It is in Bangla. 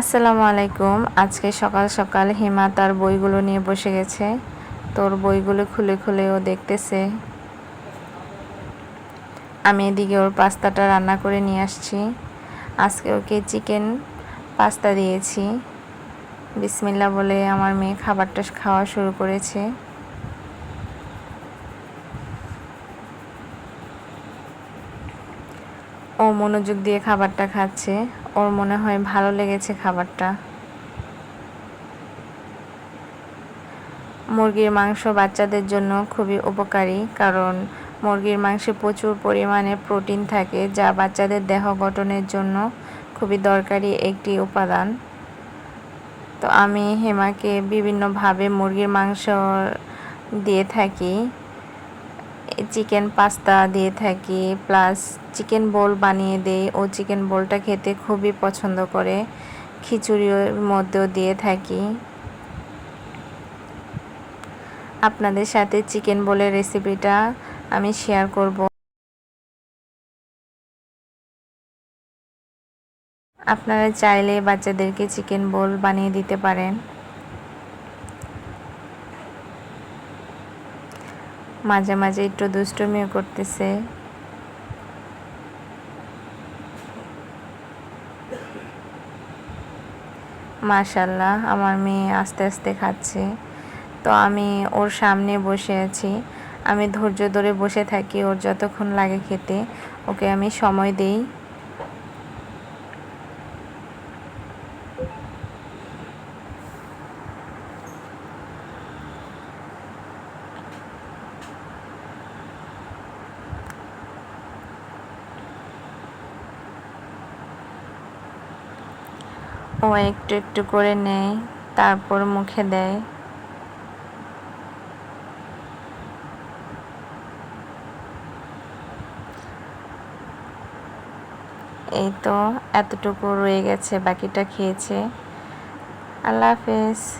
আসসালামু আলাইকুম। আজকে সকাল সকাল হিমা তার বইগুলো নিয়ে বসে গেছে। তোর বইগুলো খুলে খুলে ও দেখতেছে। আমি এদিকে ওর পাস্তাটা রান্না করে নিয়ে আসছি। আজকে ওকে চিকেন পাস্তা দিয়েছি। বিসমিল্লা বলে আমার মেয়ে খাবারটা খাওয়া শুরু করেছে। ও মনোযোগ দিয়ে খাবারটা খাচ্ছে। ওর মনে হয় ভালো লেগেছে খাবারটা। মুরগির মাংস বাচ্চাদের জন্য খুবই উপকারী, কারণ মুরগির মাংসে প্রচুর পরিমাণে প্রোটিন থাকে, যা বাচ্চাদের দেহ গঠনের জন্য খুবই দরকারি একটি উপাদান। তো আমি হেমাকে বিভিন্নভাবে মুরগির মাংস দিয়ে থাকি। চিকেন পাস্তা দিয়ে থাকি, প্লাস চিকেন বোল বানিয়ে দেই। ও চিকেন বোলটা খেতে খুবই পছন্দ করে। খিচুড়ির মধ্যেও দিয়ে থাকি। আপনাদের সাথে চিকেন বোলের রেসিপিটা আমি শেয়ার করব। আপনারা চাইলে বাচ্চাদেরকে চিকেন বোল বানিয়ে দিতে পারেন। মাঝে মাঝে একটু দুষ্টুমিও করতেছে। মাশাল্লাহ আমার মেয়ে আস্তে আস্তে খাচ্ছে। তো আমি ওর সামনে বসে আছি। আমি ধৈর্য ধরে বসে থাকি ওর যতক্ষণ লাগে খেতে। ওকে আমি সময় দেই। ও একটু একটু করে নেয়, তারপর মুখে দেয়। এই তো, এতটুকু রয়ে গেছে, বাকিটা খেয়েছে। আল্লাহ হাফেজ।